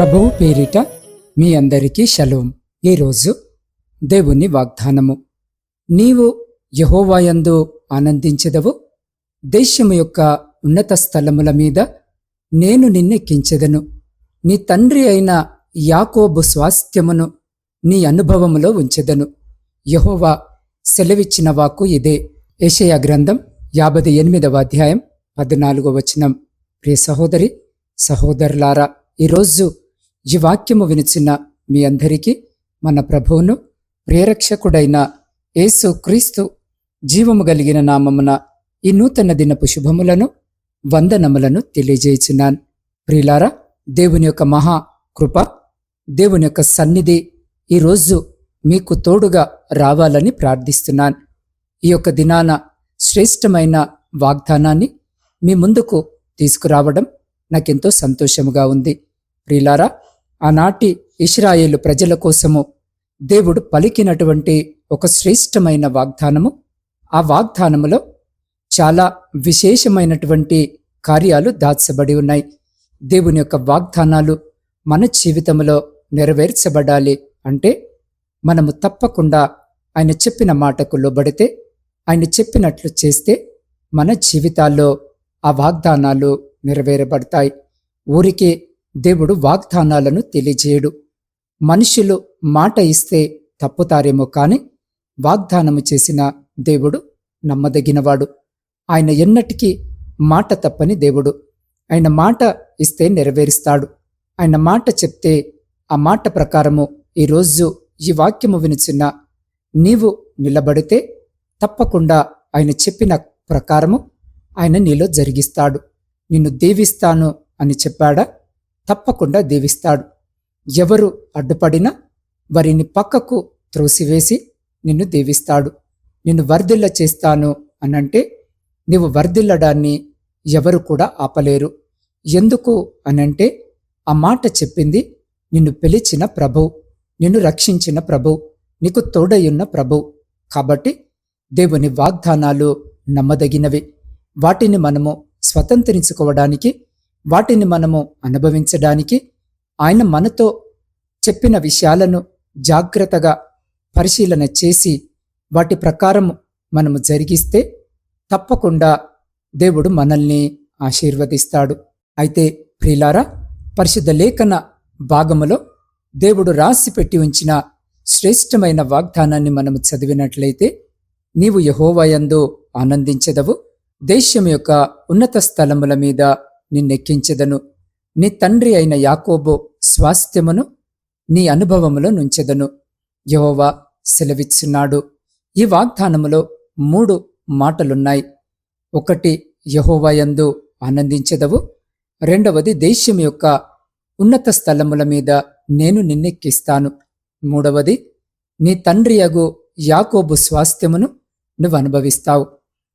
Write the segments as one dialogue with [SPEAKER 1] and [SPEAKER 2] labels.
[SPEAKER 1] ప్రభువు పేరిట మీ అందరికీ షలోం. ఈరోజు దేవుని వాగ్దానము. నీవు యహోవాయందు ఆనందించెదవు. దేశము యొక్క ఉన్నత స్థలముల మీద నేను నిన్నెక్కించెదను. నీ తండ్రి అయిన యాకోబు స్వాస్థ్యమును నీ అనుభవములో ఉంచెదను. యహోవా సెలవిచ్చిన వాక్కు ఇదే. ఏషయా గ్రంథం యాభై ఎనిమిదవ అధ్యాయం పద్నాలుగో వచనం. ప్రియ సహోదరి సహోదరులారా ఈరోజు ఈ వాక్యము వినిచిన మీ అందరికీ మన ప్రభువును ప్రేరక్షకుడైన యేసు క్రీస్తు జీవము కలిగిన నామమున ఈ నూతన దినపు శుభములను వందనములను తెలియజేయుచున్నాను. ప్రియులారా దేవుని యొక్క మహా కృప దేవుని యొక్క సన్నిధి ఈరోజు మీకు తోడుగా రావాలని ప్రార్థిస్తున్నాను. ఈ యొక్క దినాన శ్రేష్టమైన వాగ్దానాన్ని మీ ముందుకు తీసుకురావడం నాకెంతో సంతోషముగా ఉంది. ప్రియులారా ఆనాటి ఇస్రాయేలు ప్రజల కోసము దేవుడు పలికినటువంటి ఒక శ్రేష్టమైన వాగ్దానము. ఆ వాగ్దానములో చాలా విశేషమైనటువంటి కార్యాలు దాచబడి ఉన్నాయి. దేవుని యొక్క వాగ్దానాలు మన జీవితంలో నెరవేర్చబడాలి అంటే మనము తప్పకుండా ఆయన చెప్పిన మాటకు లోబడితే ఆయన చెప్పినట్లు చేస్తే మన జీవితాల్లో ఆ వాగ్దానాలు నెరవేరబడతాయి. ఊరికే దేవుడు వాగ్దానాలను తెలియజేయడు. మనుషులు మాట ఇస్తే తప్పుతారేమో కాని వాగ్దానము చేసిన దేవుడు నమ్మదగినవాడు. ఆయన ఎన్నటికీ మాట తప్పని దేవుడు. ఆయన మాట ఇస్తే నెరవేరుస్తాడు. ఆయన మాట చెప్తే ఆ మాట ప్రకారము ఈరోజు ఈ వాక్యము వినిచిన నీవు నిలబడితే తప్పకుండా ఆయన చెప్పిన ప్రకారము ఆయన నీలో జరిగిస్తాడు. నిన్ను దీవిస్తాను అని చెప్పాడా? తప్పకుండా దీవిస్తాడు. ఎవరు అడ్డుపడినా వారిని పక్కకు త్రోసివేసి నిన్ను దీవిస్తాడు. నిన్ను వర్ధిల్ల చేస్తాను అనంటే నీవు వర్ధిల్లడాన్ని ఎవరు కూడా ఆపలేరు. ఎందుకు అనంటే ఆ మాట చెప్పింది నిన్ను పిలిచిన ప్రభు నిన్ను రక్షించిన ప్రభు నీకు తోడయున్న ప్రభు. కాబట్టి దేవుని వాగ్దానాలు నమ్మదగినవి. వాటిని మనము స్వతంత్రించుకోవడానికి వాటిని మనము అనుభవించడానికి ఆయన మనతో చెప్పిన విషయాలను జాగ్రత్తగా పరిశీలన చేసి వాటి ప్రకారం మనము జరిగిస్తే తప్పకుండా దేవుడు మనల్ని ఆశీర్వదిస్తాడు. అయితే ప్రిలారా పరిశుద్ధ లేఖన భాగములో దేవుడు రాసి పెట్టి ఉంచిన శ్రేష్టమైన వాగ్దానాన్ని మనము చదివినట్లయితే నీవు యహోవయందు ఆనందించెదవు. దేశం యొక్క ఉన్నత స్థలముల మీద నిన్నెక్కించెదను. నీ తండ్రి అయిన యాకోబు స్వాస్థ్యమును నీ అనుభవములో నుంచెదను. యహోవా సెలవిచ్చున్నాడు ఈ వాగ్దానములో మూడు మాటలున్నాయి. ఒకటి యహోవాయందు ఆనందించెదవు. రెండవది దేశం యొక్క ఉన్నత స్థలముల మీద నేను నిన్నెక్కిస్తాను. మూడవది నీ తండ్రి అగు యాకోబు స్వాస్థ్యమును నువ్వు అనుభవిస్తావు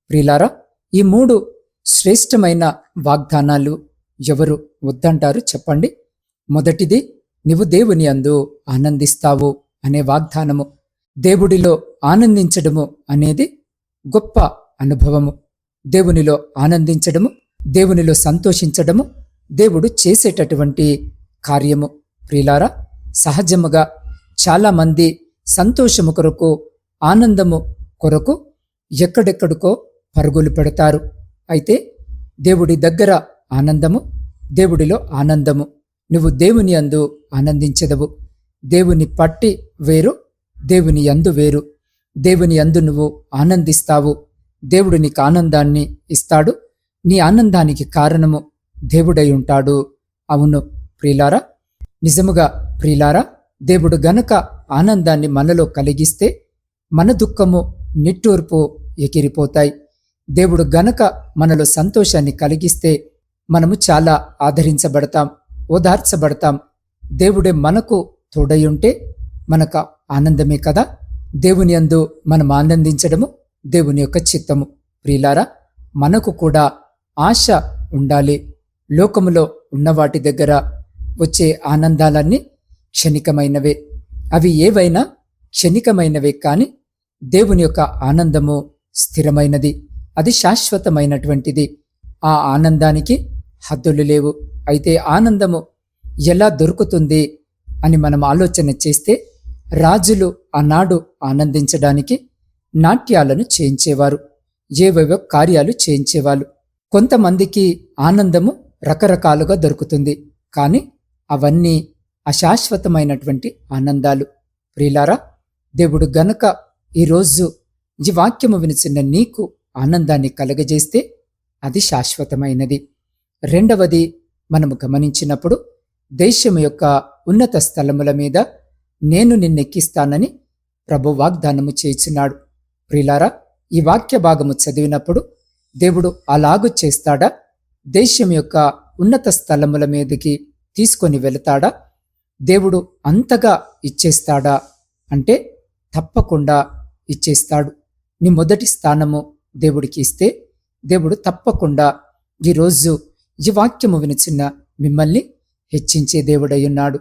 [SPEAKER 1] ప్రిలారా ఈ మూడు శ్రేష్టమైన వాగ్దానాలు ఎవరు వద్దంటారు చెప్పండి. మొదటిది నీవు దేవుని అందు ఆనందిస్తావు అనే వాగ్దానము. దేవుడిలో ఆనందించడము అనేది గొప్ప అనుభవము. దేవునిలో ఆనందించడము దేవునిలో సంతోషించడము దేవుడు చేసేటటువంటి కార్యము. ప్రియులారా సహజముగా చాలామంది సంతోషము కొరకు ఆనందము కొరకు ఎక్కడెక్కడికో పరుగులు పెడతారు. అయితే దేవుడి దగ్గర ఆనందము దేవుడిలో ఆనందము. నువ్వు దేవుని అందు ఆనందించదవు. దేవుని పట్టి వేరు దేవుని యందు వేరు. దేవుని అందు నువ్వు ఆనందిస్తావు. దేవుడు నీకు ఆనందాన్ని ఇస్తాడు. నీ ఆనందానికి కారణము దేవుడై ఉంటాడు. అవును ప్రియులారా నిజముగా ప్రియులారా దేవుడు గనక ఆనందాన్ని మనలో కలిగిస్తే మన దుఃఖము నిట్టూర్పు ఎగిరిపోతాయి. దేవుడు గనక మనలో సంతోషాన్ని కలిగిస్తే మనము చాలా ఆదరించబడతాం ఓదార్చబడతాం. దేవుడే మనకు తోడయుంటే మనకు ఆనందమే కదా? దేవుని అందు మనం ఆనందించడము దేవుని యొక్క చిత్తము. ప్రియులారా మనకు కూడా ఆశ ఉండాలి. లోకములో ఉన్న వాటి దగ్గర వచ్చే ఆనందాలన్నీ క్షణికమైనవే. అవి ఏవైనా క్షణికమైనవే కానీ దేవుని యొక్క ఆనందము స్థిరమైనది. అది శాశ్వతమైనటువంటిది. ఆ ఆనందానికి హద్దులు లేవు. అయితే ఆనందము ఎలా దొరుకుతుంది అని మనం ఆలోచన చేస్తే రాజులు ఆనాడు ఆనందించడానికి నాట్యాలను చేయించేవారు. ఏవేవో కార్యాలు చేయించేవాళ్ళు. కొంతమందికి ఆనందము రకరకాలుగా దొరుకుతుంది. కానీ అవన్నీ అశాశ్వతమైనటువంటి ఆనందాలు. ప్రియులారా దేవుడు గనక ఈరోజు ఈ వాక్యము వినిచిన నీకు ఆనందాన్ని కలగజేస్తే అది శాశ్వతమైనది. రెండవది మనము గమనించినప్పుడు దేశం యొక్క ఉన్నత స్థలముల మీద నేను నిన్నెక్కిస్తానని ప్రభు వాగ్దానము చేసినాడు. ప్రిలారా ఈ వాక్య భాగము చదివినప్పుడు దేవుడు అలాగు చేస్తాడా? దేశం యొక్క ఉన్నత స్థలముల మీదకి తీసుకొని వెళతాడా? దేవుడు అంతగా ఇచ్చేస్తాడా? అంటే తప్పకుండా ఇచ్చేస్తాడు. నీ మొదటి స్థానము దేవుడికి ఇస్తే దేవుడు తప్పకుండా ఈరోజు ఈ వాక్యము వినిచిన్న మిమ్మల్ని హెచ్చించే దేవుడై ఉన్నాడు.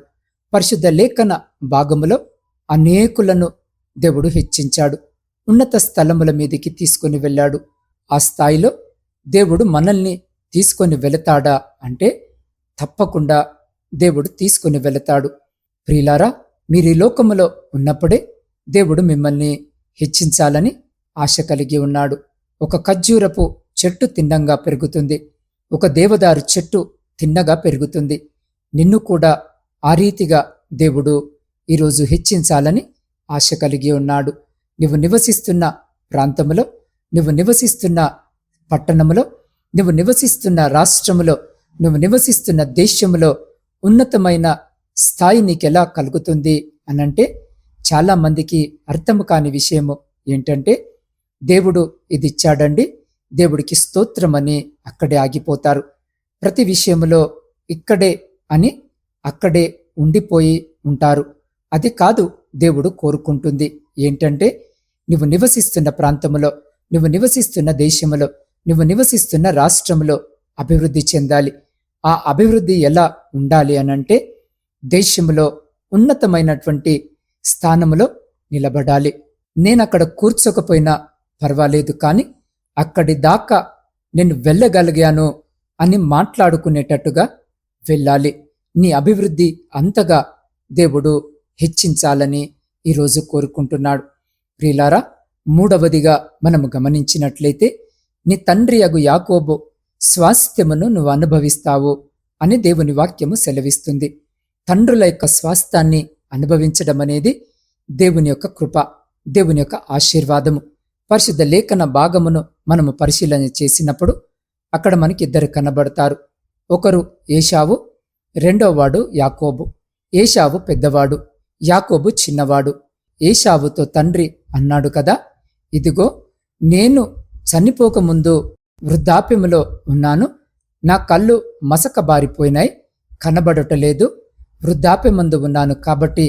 [SPEAKER 1] పరిశుద్ధ లేఖన భాగములో అనేకులను దేవుడు హెచ్చించాడు. ఉన్నత స్థలముల మీదకి తీసుకొని వెళ్ళాడు. ఆ స్థాయిలో దేవుడు మనల్ని తీసుకొని వెళతాడా అంటే తప్పకుండా దేవుడు తీసుకొని వెళతాడు. ప్రియులారా మీరు ఈ లోకములో ఉన్నప్పుడే దేవుడు మిమ్మల్ని హెచ్చించాలని ఆశ కలిగి ఉన్నాడు. ఒక ఖర్జూరపు చెట్టు తిన్నంగా పెరుగుతుంది. ఒక దేవదారు చెట్టు తిన్నగా పెరుగుతుంది. నిన్ను కూడా ఆ రీతిగా దేవుడు ఈరోజు హెచ్చించాలని ఆశ కలిగి ఉన్నాడు. నువ్వు నివసిస్తున్న ప్రాంతములో నువ్వు నివసిస్తున్న పట్టణములో నువ్వు నివసిస్తున్న రాష్ట్రములో నువ్వు నివసిస్తున్న దేశంలో ఉన్నతమైన స్థాయి నీకెలా కలుగుతుంది అనంటే చాలామందికి అర్థం కాని విషయము ఏంటంటే దేవుడు ఇది ఇచ్చాడండి దేవుడికి స్తోత్రమని అక్కడే ఆగిపోతారు. ప్రతి విషయంలో ఇక్కడే అని అక్కడే ఉండిపోయి ఉంటారు. అది కాదు దేవుడు కోరుకుంటుంది. ఏంటంటే నువ్వు నివసిస్తున్న ప్రాంతంలో నువ్వు నివసిస్తున్న దేశంలో నువ్వు నివసిస్తున్న రాష్ట్రంలో అభివృద్ధి చెందాలి. ఆ అభివృద్ధి ఎలా ఉండాలి అనంటే దేశంలో ఉన్నతమైనటువంటి స్థానంలో నిలబడాలి. నేను అక్కడ కూర్చోకపోయినా పర్వాలేదు కానీ అక్కడి దాకా నేను వెళ్ళగలిగాను అని మాట్లాడుకునేటట్టుగా వెళ్ళాలి. నీ అభివృద్ధి అంతగా దేవుడు హెచ్చించాలని ఈరోజు కోరుకుంటున్నాడు. ప్రియులారా మూడవదిగా మనము గమనించినట్లయితే నీ తండ్రి అగు యాకోబు స్వాస్థ్యమును నువ్వు అనుభవిస్తావు అని దేవుని వాక్యము సెలవిస్తుంది. తండ్రుల యొక్క స్వాస్థ్యాన్ని అనుభవించడం అనేది దేవుని యొక్క కృప దేవుని యొక్క ఆశీర్వాదము. పరిశుద్ధ లేఖన భాగమును మనము పరిశీలన చేసినప్పుడు అక్కడ మనకి ఇద్దరు కనబడతారు. ఒకరు ఏషావు రెండోవాడు యాకోబు. ఏషావు పెద్దవాడు యాకోబు చిన్నవాడు. ఏషావుతో తండ్రి అన్నాడు కదా ఇదిగో నేను చనిపోకముందు వృద్ధాప్యములో ఉన్నాను నా కళ్ళు మసక బారిపోయినాయి కనబడటలేదు వృద్ధాప్యమందు ఉన్నాను కాబట్టి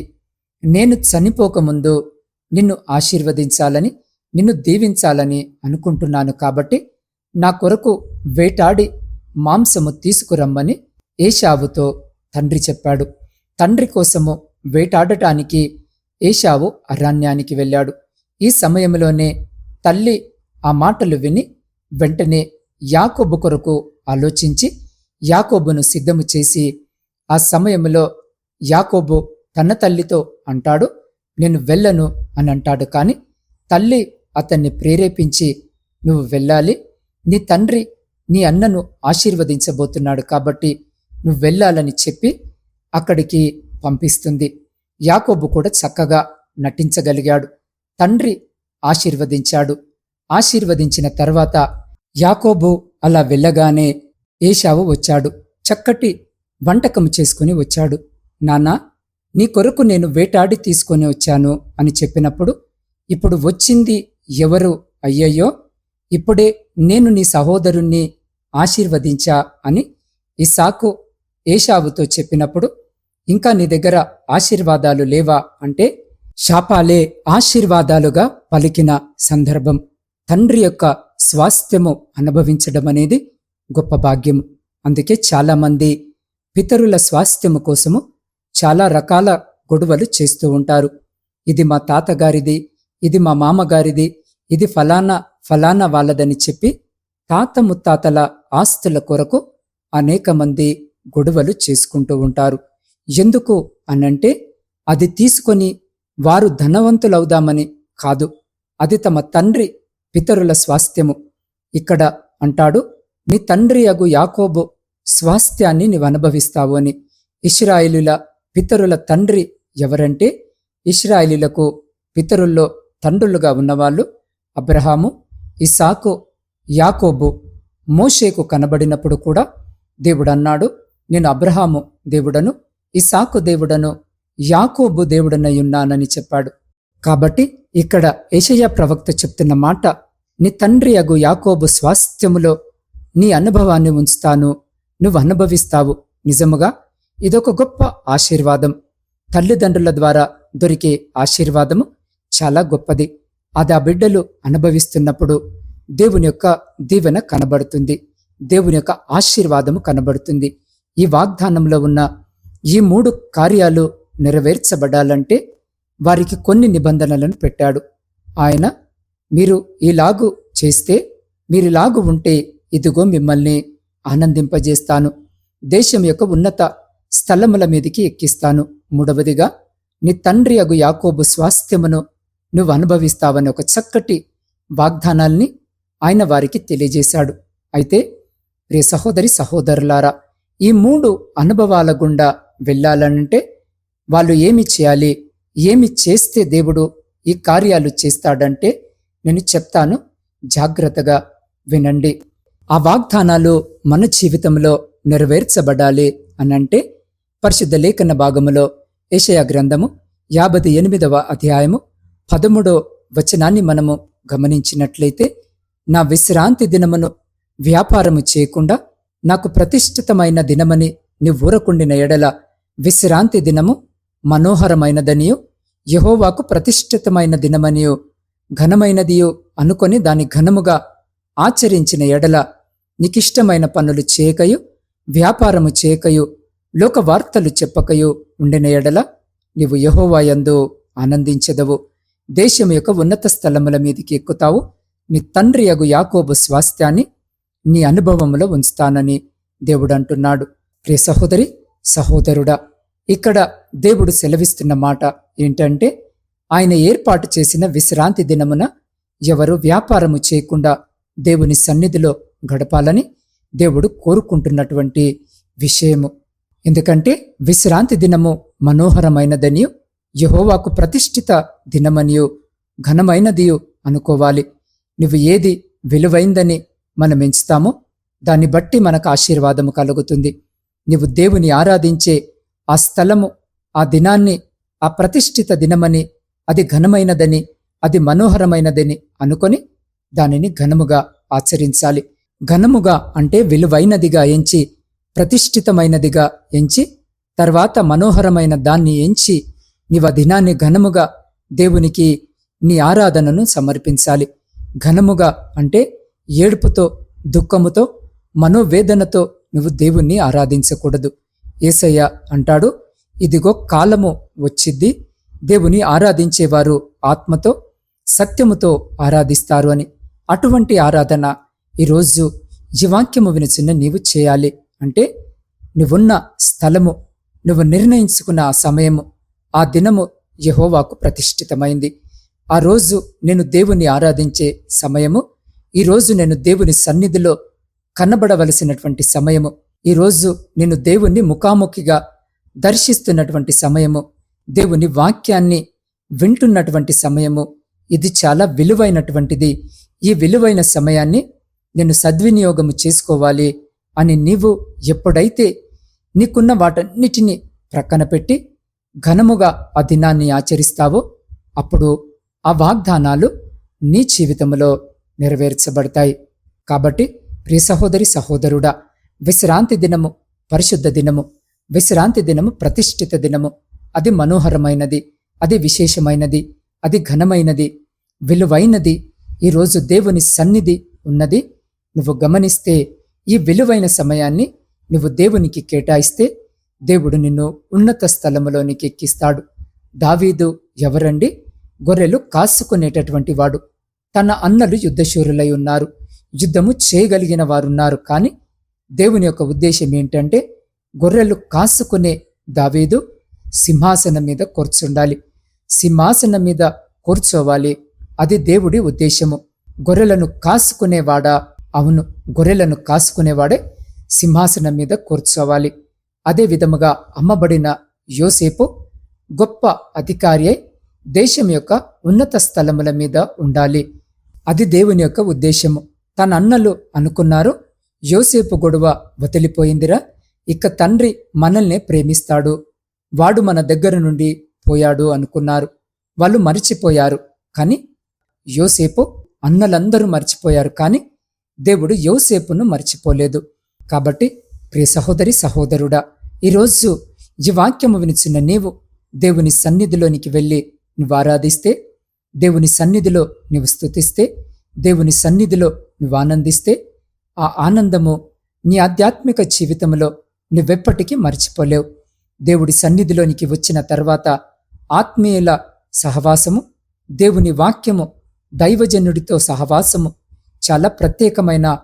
[SPEAKER 1] నేను చనిపోకముందు నిన్ను ఆశీర్వదించాలని నిన్ను దీవించాలని అనుకుంటున్నాను కాబట్టి నా కొరకు వేటాడి మాంసము తీసుకురమ్మని ఏషావుతో తండ్రి చెప్పాడు. తండ్రి కోసము వేటాడటానికి ఏషావు అరణ్యానికి వెళ్ళాడు. ఈ సమయంలోనే తల్లి ఆ మాటలు విని వెంటనే యాకోబు కొరకు ఆలోచించి యాకోబును సిద్ధము చేసి ఆ సమయంలో యాకోబు తన తల్లితో అంటాడు నేను వెళ్ళను అని అంటాడు. కానీ తల్లి అతన్ని ప్రేరేపించి నువ్వు వెళ్ళాలి. నీ తండ్రి నీ అన్నను ఆశీర్వదించబోతున్నాడు కాబట్టి నువ్వు వెళ్ళాలని చెప్పి అక్కడికి పంపిస్తుంది. యాకోబు కూడా చక్కగా నటించగలిగాడు. తండ్రి ఆశీర్వదించాడు. ఆశీర్వదించిన తర్వాత యాకోబు అలా వెళ్ళగానే ఏషావు వచ్చాడు. చక్కటి వంటకం చేసుకుని వచ్చాడు. నాన్నా నీ కొరకు నేను వేటాడి తీసుకొని వచ్చాను అని చెప్పినప్పుడు ఇప్పుడు వచ్చింది ఎవరు అయ్యయ్యో? ఇప్పుడే నేను నీ సహోదరుణ్ణి ఆశీర్వదించా అని ఇసాకు ఏషావుతో చెప్పినప్పుడు ఇంకా నీ దగ్గర ఆశీర్వాదాలు లేవా అంటే శాపాలే ఆశీర్వాదాలుగా పలికిన సందర్భం. తండ్రి యొక్క స్వాస్థ్యము అనుభవించడం అనేది గొప్ప భాగ్యము. అందుకే చాలామంది పితరుల స్వాస్థ్యము కోసము చాలా రకాల గొడవలు చేస్తూ ఉంటారు. ఇది మా తాతగారిది ఇది మా మామగారిది ఇది ఫలానా ఫలానా వాళ్ళదని చెప్పి తాత ముత్తాతల ఆస్తుల కొరకు అనేక మంది గొడవలు చేసుకుంటూ ఉంటారు. ఎందుకు అనంటే అది తీసుకొని వారు ధనవంతులవుదామని కాదు అది తమ తండ్రి పితరుల స్వాస్థ్యము. ఇక్కడ అంటాడు నీ తండ్రి అగు యాకోబు స్వాస్థ్యాన్ని నీవు అనుభవిస్తావు అని. ఇస్రాయిలుల పితరుల తండ్రి ఎవరంటే ఇస్రాయిలులకు పితరుల్లో తండ్రులుగా ఉన్నవాళ్ళు అబ్రహాము ఇసాకు యాకోబు మోషేకు కనబడినప్పుడు కూడా దేవుడు అన్నాడు నేను అబ్రహాము దేవుడను ఇసాకు దేవుడను యాకోబు దేవుడనై ఉన్నానని చెప్పాడు. కాబట్టి ఇక్కడ ఏషయ ప్రవక్త చెప్తున్న మాట నీ తండ్రి అగు యాకోబు స్వాస్థ్యములో నీ అనుభవాన్ని ఉంచుతాను నువ్వు అనుభవిస్తావు. నిజముగా ఇదొక గొప్ప ఆశీర్వాదం. తల్లిదండ్రుల ద్వారా దొరికే ఆశీర్వాదము. చాలా గొప్పది. అది ఆ బిడ్డలు అనుభవిస్తున్నప్పుడు దేవుని యొక్క దీవెన కనబడుతుంది. దేవుని యొక్క ఆశీర్వాదము కనబడుతుంది. ఈ వాగ్దానంలో ఉన్న ఈ మూడు కార్యాలు నెరవేర్చబడాలంటే వారికి కొన్ని నిబంధనలను పెట్టాడు. ఆయన మీరు ఇలాగు చేస్తే మీరిలాగు ఉంటే ఇదిగో మిమ్మల్ని ఆనందింపజేస్తాను. దేశం యొక్క ఉన్నత స్థలముల మీదికి ఎక్కిస్తాను. మూడవదిగా నీ తండ్రి అగు యాకోబు స్వాస్థ్యమును నువ్వు అనుభవిస్తావని ఒక చక్కటి వాగ్దానాల్ని ఆయన వారికి తెలియజేశాడు. అయితే రే సహోదరి సహోదరులారా ఈ మూడు అనుభవాల గుండా వెళ్ళాలంటే వాళ్ళు ఏమి చేయాలి? ఏమి చేస్తే దేవుడు ఈ కార్యాలు చేస్తాడంటే నేను చెప్తాను. జాగ్రత్తగా వినండి. ఆ వాగ్దానాలు మన జీవితంలో నెరవేర్చబడాలి అనంటే పరిశుద్ధ లేఖన భాగములో ఏషయా గ్రంథము యాభై ఎనిమిదవ అధ్యాయము పదమూడో వచనాన్ని మనము గమనించినట్లయితే నా విశ్రాంతి దినమును వ్యాపారము చేయకుండా నాకు ప్రతిష్ఠితమైన దినమని ఊరకుండిన ఎడల విశ్రాంతి దినము మనోహరమైనదనియు యహోవాకు ప్రతిష్ఠితమైన దినమనియు ఘనమైనదియు అనుకొని దాని ఘనముగా ఆచరించిన ఎడల నీకిష్టమైన పనులు చేయకయు వ్యాపారము చేయకయు లోక వార్తలు చెప్పకయు ఉండిన ఎడల నీవు యహోవాయందు ఆనందించెదవు. దేశం యొక్క ఉన్నత స్థలముల మీదికి ఎక్కుతావు. నీ తండ్రి యగు యాకోబు స్వాస్థ్యాన్ని నీ అనుభవంలో ఉంచుతానని దేవుడు అంటున్నాడు. ప్రియ సహోదరి సహోదరుడా ఇక్కడ దేవుడు సెలవిస్తున్న మాట ఏంటంటే ఆయన ఏర్పాటు చేసిన విశ్రాంతి దినమున ఎవరు వ్యాపారము చేయకుండా దేవుని సన్నిధిలో గడపాలని దేవుడు కోరుకుంటున్నటువంటి విషయము. ఎందుకంటే విశ్రాంతి దినము మనోహరమైనదని యహోవాకు ప్రతిష్ఠిత దినమనియు ఘనమైనదియు అనుకోవాలి. నువ్వు ఏది విలువైందని మనం ఎంచుతామో దాన్ని బట్టి మనకు ఆశీర్వాదము కలుగుతుంది. నువ్వు దేవుని ఆరాధించే ఆ స్థలము ఆ దినాన్ని ఆ ప్రతిష్ఠిత దినమని అది ఘనమైనదని అది మనోహరమైనదని అనుకొని దానిని ఘనముగా ఆచరించాలి. ఘనముగా అంటే విలువైనదిగా ఎంచి ప్రతిష్ఠితమైనదిగా ఎంచి తర్వాత మనోహరమైన దాన్ని ఎంచి నీవు ఆ దినాన్ని ఘనముగా దేవునికి నీ ఆరాధనను సమర్పించాలి. ఘనముగా అంటే ఏడుపుతో దుఃఖముతో మనోవేదనతో నువ్వు దేవుణ్ణి ఆరాధించకూడదు. ఏసయ్య అంటాడు ఇదిగో కాలము వచ్చిద్ది దేవుని ఆరాధించేవారు ఆత్మతో సత్యముతో ఆరాధిస్తారు అని. అటువంటి ఆరాధన ఈరోజు జీవాక్యము వినిచిన నీవు చేయాలి. అంటే నువ్వున్న స్థలము నువ్వు నిర్ణయించుకున్న ఆ సమయము ఆ దినము యహోవాకు ప్రతిష్ఠితమైంది. ఆ రోజు నేను దేవుని ఆరాధించే సమయము ఈరోజు నేను దేవుని సన్నిధిలో కనబడవలసినటువంటి సమయము ఈరోజు నేను దేవుణ్ణి ముఖాముఖిగా దర్శిస్తున్నటువంటి సమయము దేవుని వాక్యాన్ని వింటున్నటువంటి సమయము ఇది చాలా విలువైనటువంటిది. ఈ విలువైన సమయాన్ని నేను సద్వినియోగము చేసుకోవాలి అని నీవు ఎప్పుడైతే నీకున్న వాటన్నిటినీ ప్రక్కన పెట్టి ఘనముగా ఆ దినాన్ని ఆచరిస్తావో అప్పుడు ఆ వాగ్దానాలు నీ జీవితంలో నెరవేర్చబడతాయి. కాబట్టి ప్రియ సహోదరి సహోదరుడా విశ్రాంతి దినము పరిశుద్ధ దినము విశ్రాంతి దినము ప్రతిష్ఠిత దినము. అది మనోహరమైనది అది విశేషమైనది అది ఘనమైనది విలువైనది ఈరోజు దేవుని సన్నిధి ఉన్నది. నువ్వు గమనిస్తే ఈ విలువైన సమయాన్ని నువ్వు దేవునికి కేటాయిస్తే దేవుడు నిన్ను ఉన్నత స్థలములోనికి ఎక్కిస్తాడు. దావీదు ఎవరండి? గొర్రెలు కాసుకునేటటువంటి వాడు. తన అన్నలు యుద్ధశూరులై ఉన్నారు. యుద్ధము చేయగలిగిన వారున్నారు. కానీ దేవుని యొక్క ఉద్దేశం ఏంటంటే గొర్రెలు కాసుకునే దావీదు సింహాసనం మీద కూర్చుండాలి. సింహాసనం మీద కూర్చోవాలి. అది దేవుడి ఉద్దేశము. గొర్రెలను కాసుకునేవాడా? అవును గొర్రెలను కాసుకునేవాడే సింహాసనం మీద కూర్చోవాలి. అదే విధముగా అమ్మబడిన యోసేపు గొప్ప అధికారి అయి దేశం యొక్క ఉన్నత స్థలముల మీద ఉండాలి. అది దేవుని యొక్క ఉద్దేశము. తన అన్నలు అనుకున్నారు. యోసేపు గొడవ వదిలిపోయిందిరా. ఇక తండ్రి మనల్నే ప్రేమిస్తాడు. వాడు మన దగ్గర నుండి పోయాడు అనుకున్నారు. వాళ్ళు మరిచిపోయారు. కానీ యోసేపు అన్నలందరూ మర్చిపోయారు. కానీ దేవుడు యోసేపును మర్చిపోలేదు. కాబట్టి ప్రియ సహోదరి సహోదరుడా ఈరోజు ఈ వాక్యము వినిచిన నీవు దేవుని సన్నిధిలోనికి వెళ్ళి నువ్వు ఆరాధిస్తే దేవుని సన్నిధిలో నువ్వు స్థుతిస్తే దేవుని సన్నిధిలో నువ్వు ఆనందిస్తే ఆ ఆనందము నీ ఆధ్యాత్మిక జీవితంలో నువ్వెప్పటికీ మర్చిపోలేవు. దేవుడి సన్నిధిలోనికి వచ్చిన తర్వాత ఆత్మీయుల సహవాసము దేవుని వాక్యము దైవజనుడితో సహవాసము చాలా ప్రత్యేకమైన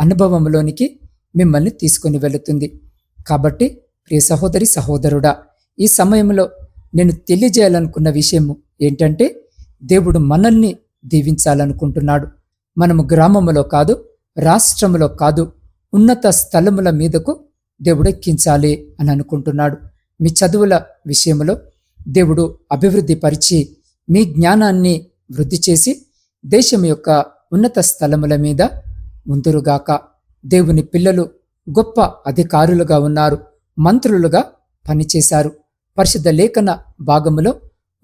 [SPEAKER 1] అనుభవంలోనికి మిమ్మల్ని తీసుకొని వెళుతుంది. కాబట్టి ప్రియ సహోదరి సహోదరుడా ఈ సమయంలో నేను తెలియజేయాలనుకున్న విషయము ఏంటంటే దేవుడు మనల్ని దీవించాలనుకుంటున్నాడు. మనము గ్రామములో కాదు రాష్ట్రములో కాదు ఉన్నత స్థలముల మీదకు దేవుడు ఎక్కించాలి అని అనుకుంటున్నాడు. మీ చదువుల విషయంలో దేవుడు అభివృద్ధి పరిచి మీ జ్ఞానాన్ని వృద్ధి చేసి దేశం యొక్క ఉన్నత స్థలముల మీద ముందురుగాక. దేవుని పిల్లలు గొప్ప అధికారులుగా ఉన్నారు. మంత్రులుగా పనిచేశారు. పరిశుద్ధ లేఖన భాగములో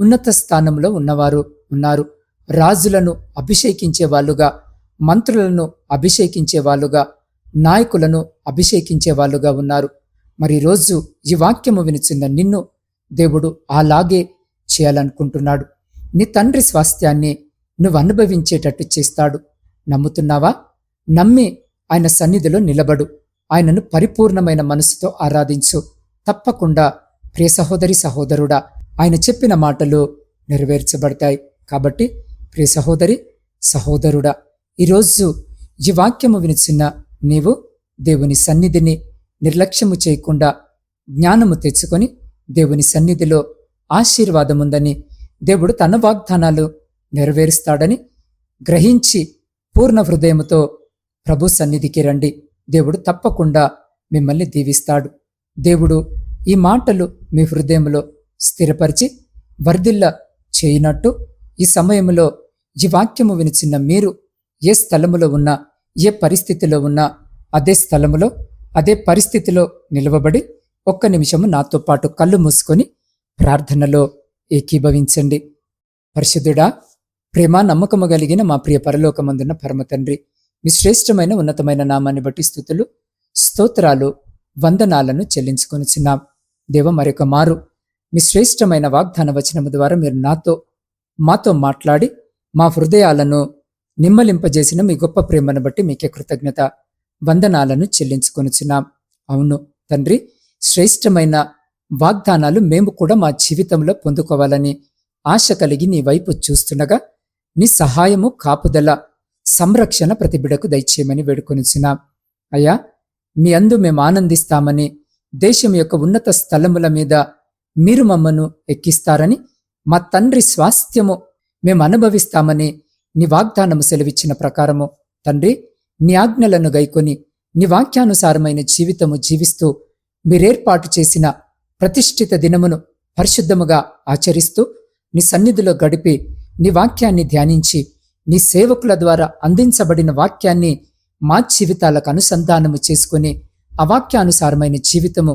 [SPEAKER 1] ఉన్నత స్థానంలో ఉన్నవారు ఉన్నారు. రాజులను అభిషేకించే వాళ్ళుగా మంత్రులను అభిషేకించే వాళ్ళుగా నాయకులను అభిషేకించే వాళ్ళుగా ఉన్నారు. మరి రోజు ఈ వాక్యము వినిచిన్న నిన్ను దేవుడు అలాగే చేయాలనుకుంటున్నాడు. నీ తండ్రి స్వాస్థ్యాన్ని నువ్వు అనుభవించేటట్టు చేస్తాడు. నమ్ముతున్నావా? నమ్మి ఆయన సన్నిధిలో నిలబడు. ఆయనను పరిపూర్ణమైన మనసుతో ఆరాధించు. తప్పకుండా ప్రియ సహోదరి సహోదరుడా ఆయన చెప్పిన మాటలు నెరవేర్చబడతాయి. కాబట్టి ప్రియ సహోదరి సహోదరుడా ఈరోజు ఈ వాక్యము వినిచిన నీవు దేవుని సన్నిధిని నిర్లక్ష్యము చేయకుండా జ్ఞానము తెచ్చుకొని దేవుని సన్నిధిలో ఆశీర్వాదముందని దేవుడు తన వాగ్దానాలు నెరవేరుస్తాడని గ్రహించి పూర్ణ హృదయముతో ప్రభు సన్నిధికి రండి. దేవుడు తప్పకుండా మిమ్మల్ని దీవిస్తాడు. దేవుడు ఈ మాటలు మీ హృదయంలో స్థిరపరిచి వర్ధిల్ల చేయనట్టు ఈ సమయంలో ఈ వాక్యము వినిచిన్న మీరు ఏ స్థలములో ఉన్నా ఏ పరిస్థితిలో ఉన్నా అదే స్థలములో అదే పరిస్థితిలో నిలవబడి ఒక్క నిమిషము నాతో పాటు కళ్ళు మూసుకొని ప్రార్థనలో ఏకీభవించండి. పరిశుద్ధుడా ప్రేమ నమ్మకము కలిగిన మా ప్రియ పరలోకమందున్న పరమ తండ్రి మీ శ్రేష్టమైన ఉన్నతమైన నామాన్ని బట్టి స్థుతులు స్తోత్రాలు వందనాలను చెల్లించుకొనిచున్నాం దేవ మరొక మారు. మీ శ్రేష్టమైన వాగ్దాన వచనము ద్వారా మీరు నాతో మాతో మాట్లాడి మా హృదయాలను నిమ్మలింపజేసిన మీ గొప్ప ప్రేమను బట్టి మీకే కృతజ్ఞత వందనాలను చెల్లించుకొనిచున్నాం అవును తండ్రి శ్రేష్టమైన వాగ్దానాలు మేము కూడా మా జీవితంలో పొందుకోవాలని ఆశ కలిగి నీ వైపు చూస్తుండగా నీ సహాయము కాపుదల సంరక్షణ ప్రతి బిడకు దయచేయమని వేడుకొనిచిన అయ్యా మీ అందు మేము ఆనందిస్తామని దేశం యొక్క ఉన్నత స్థలముల మీద మీరు మమ్మను ఎక్కిస్తారని మా తండ్రి స్వాస్థ్యము మేము అనుభవిస్తామని నీ వాగ్దానము సెలవిచ్చిన ప్రకారము తండ్రి నీ ఆజ్ఞలను గైకొని నీ వాక్యానుసారమైన జీవితము జీవిస్తూ మీరేర్పాటు చేసిన ప్రతిష్ఠిత దినమును పరిశుద్ధముగా ఆచరిస్తూ నీ సన్నిధిలో గడిపి నీ వాక్యాన్ని ధ్యానించి నీ సేవకుల ద్వారా అందించబడిన వాక్యాన్ని మా జీవితాలకు అనుసంధానము చేసుకుని ఆ వాక్యానుసారమైన జీవితము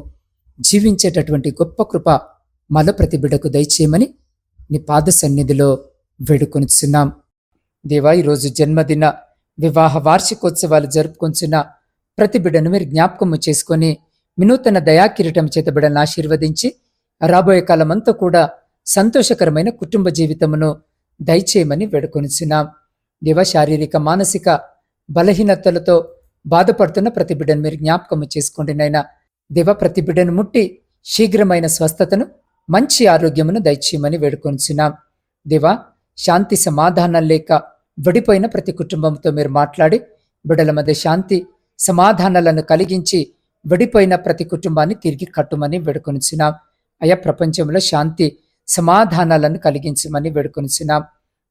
[SPEAKER 1] జీవించేటటువంటి గొప్ప కృప మల ప్రతి బిడకు దయచేయమని నీ పాద సన్నిధిలో వేడుకొనిచున్నాం. దేవా ఈరోజు జన్మదిన వివాహ వార్షికోత్సవాలు జరుపుకొంచున్న ప్రతిబిడను మీరు జ్ఞాపకము చేసుకొని వినూతన దయాకిరీటం చేతబిడను ఆశీర్వదించి రాబోయే కాలమంతా కూడా సంతోషకరమైన కుటుంబ జీవితమును దయచేయమని వేడుకొనిచున్నాం. దేవ శారీరక మానసిక బలహీనతలతో బాధపడుతున్న ప్రతి బిడ్డను మీరు జ్ఞాపకము చేసుకోండి నైనా దేవ ప్రతి బిడ్డను ముట్టి శీఘ్రమైన స్వస్థతను మంచి ఆరోగ్యమును దయచేయమని వేడుకొనిచున్నాం. దేవా శాంతి సమాధానం లేక విడిపోయిన ప్రతి కుటుంబంతో మీరు మాట్లాడి బిడ్డల మధ్య శాంతి సమాధానాలను కలిగించి విడిపోయిన ప్రతి కుటుంబాన్ని తిరిగి కట్టుమని వేడుకొనిచున్నాం. అయా ప్రపంచంలో శాంతి సమాధానాలను కలిగించమని వేడుకొనిచున్నాం.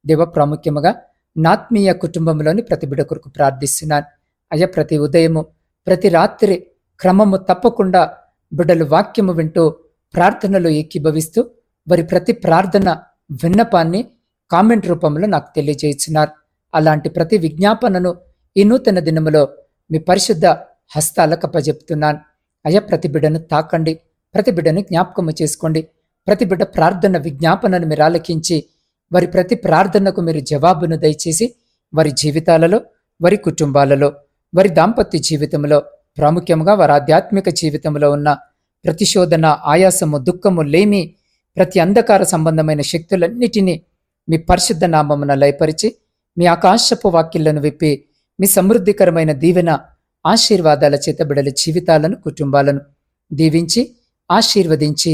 [SPEAKER 1] దేవ ప్రాముఖ్యముగా నాత్మీయ కుటుంబంలోని ప్రతి బిడ్డ కొరకు ప్రార్థిస్తున్నాను. అయ్యా ప్రతి ఉదయము ప్రతి రాత్రి క్రమము తప్పకుండా బిడ్డలు వాక్యము వింటూ ప్రార్థనలో ఏకీభవిస్తూ వారి ప్రతి ప్రార్థన విన్నపాన్ని కామెంట్ రూపంలో నాకు తెలియజేస్తున్నారు అలాంటి ప్రతి విజ్ఞాపనను ఈ నూతన దినములో మీ పరిశుద్ధ హస్తాలకు అప్పజెప్తున్నాను. అయ్యా ప్రతి బిడ్డను తాకండి ప్రతి బిడ్డను జ్ఞాపకము చేసుకోండి. ప్రతి బిడ్డ ప్రార్థన విజ్ఞాపనను మీరు ఆలకించి వారి ప్రతి ప్రార్థనకు మీరు జవాబును దయచేసి వారి జీవితాలలో వారి కుటుంబాలలో వారి దాంపత్య జీవితంలో ప్రాముఖ్యంగా వారి ఆధ్యాత్మిక జీవితంలో ఉన్న ప్రతిశోధన ఆయాసము దుఃఖము లేమి ప్రతి అంధకార సంబంధమైన శక్తులన్నిటినీ మీ పరిశుద్ధ నామమున లయపరిచి మీ ఆకాశపు వాక్యలను విప్పి మీ సమృద్ధికరమైన దీవెన ఆశీర్వాదాల చేత బిడల జీవితాలను కుటుంబాలను దీవించి ఆశీర్వదించి